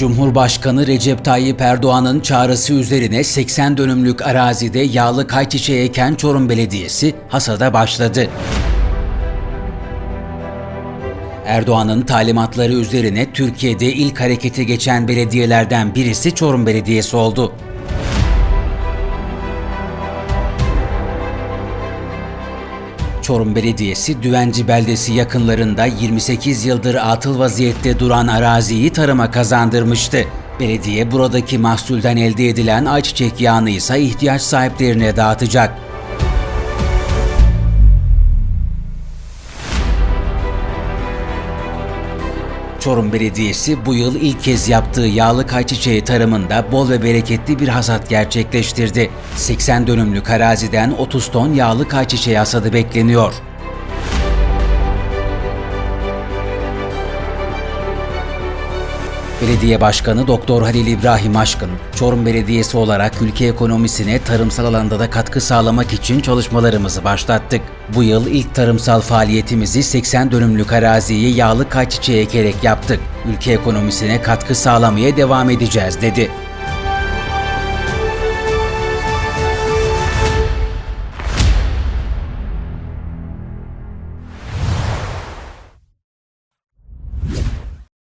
Cumhurbaşkanı Recep Tayyip Erdoğan'ın çağrısı üzerine 80 dönümlük arazide yağlı kayçiçeği eken Çorum Belediyesi hasada başladı. Erdoğan'ın talimatları üzerine Türkiye'de ilk harekete geçen belediyelerden birisi Çorum Belediyesi oldu. Çorum Belediyesi Düvenci beldesi yakınlarında 28 yıldır atıl vaziyette duran araziyi tarıma kazandırmıştı. Belediye buradaki mahsulden elde edilen ayçiçek yağını ise ihtiyaç sahiplerine dağıtacak. Çorum Belediyesi bu yıl ilk kez yaptığı yağlı kayçiçeği tarımında bol ve bereketli bir hasat gerçekleştirdi. 80 dönümlük araziden 30 ton yağlı kayçiçeği hasadı bekleniyor. Belediye Başkanı Doktor Halil İbrahim Aşkın, Çorum Belediyesi olarak ülke ekonomisine tarımsal alanda da katkı sağlamak için çalışmalarımızı başlattık. Bu yıl ilk tarımsal faaliyetimizi 80 dönümlük araziyi yağlı kayçiçeği ekerek yaptık. Ülke ekonomisine katkı sağlamaya devam edeceğiz dedi.